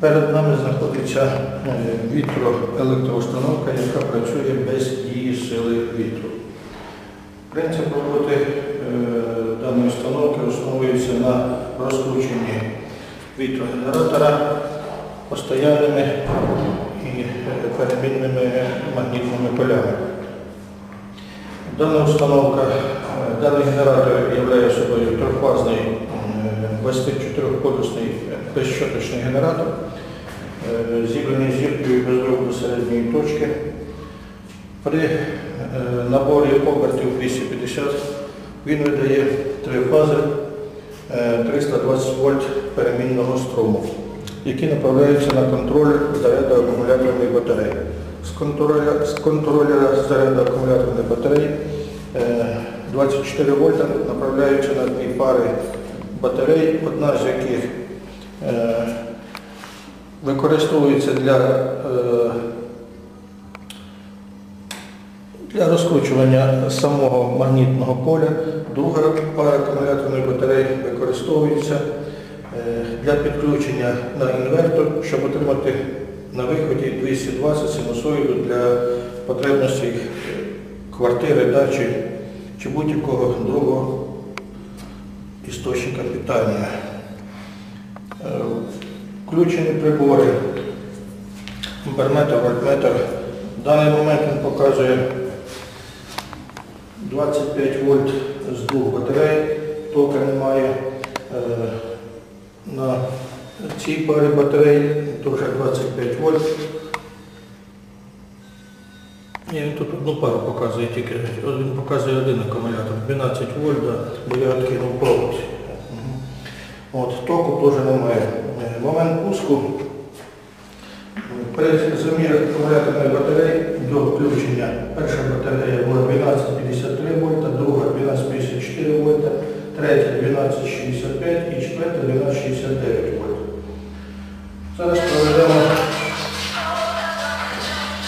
Перед нами знаходиться е, вітроелектроустановка, яка працює без дії сили вітру. Принцип роботи е, даної установки основується на розкрученні вітрогенератора постоянними і е, перемінними магнітними полями. Дана установка, даний генератор є собою трьохфазний е, 24-полюсний безщоточний генератор, е, зібраний зіркою без руху до середньої точки. При е, наборі обертів 250 він видає три фази е, 320 вольт перемінного струму, які направляються на контроль заряду акумуляторної батареї. З контроля, з контролера заряду акумуляторної батареї е, 24 вольта направляються на дві пари батарей, одна з яких е, використовується для, е, для розкручування самого магнітного поля, друга пара акумуляторної батареї використовується е, для підключення на інвертор, щоб отримати на виході 220 синусоїду для потребностей квартири, дачі чи будь-якого другого істочника питання. Е, Включені прибори, амперметр, вольтметр. В даний момент він показує 25 вольт з двох батарей, тока немає. Е, На цій парі батарей теж 25 вольт. Ні, він тут одну пару показує тільки. Він показує один акумулятор, 12 вольт, бо я відкинув провод. От, току теж немає. Е, Момент пуску. При замірах акумуляторної батареї до включення перша батарея була 12,53 вольта, друга 12,54 вольта, третя 12,65 і четверта 12,69 вольт. Зараз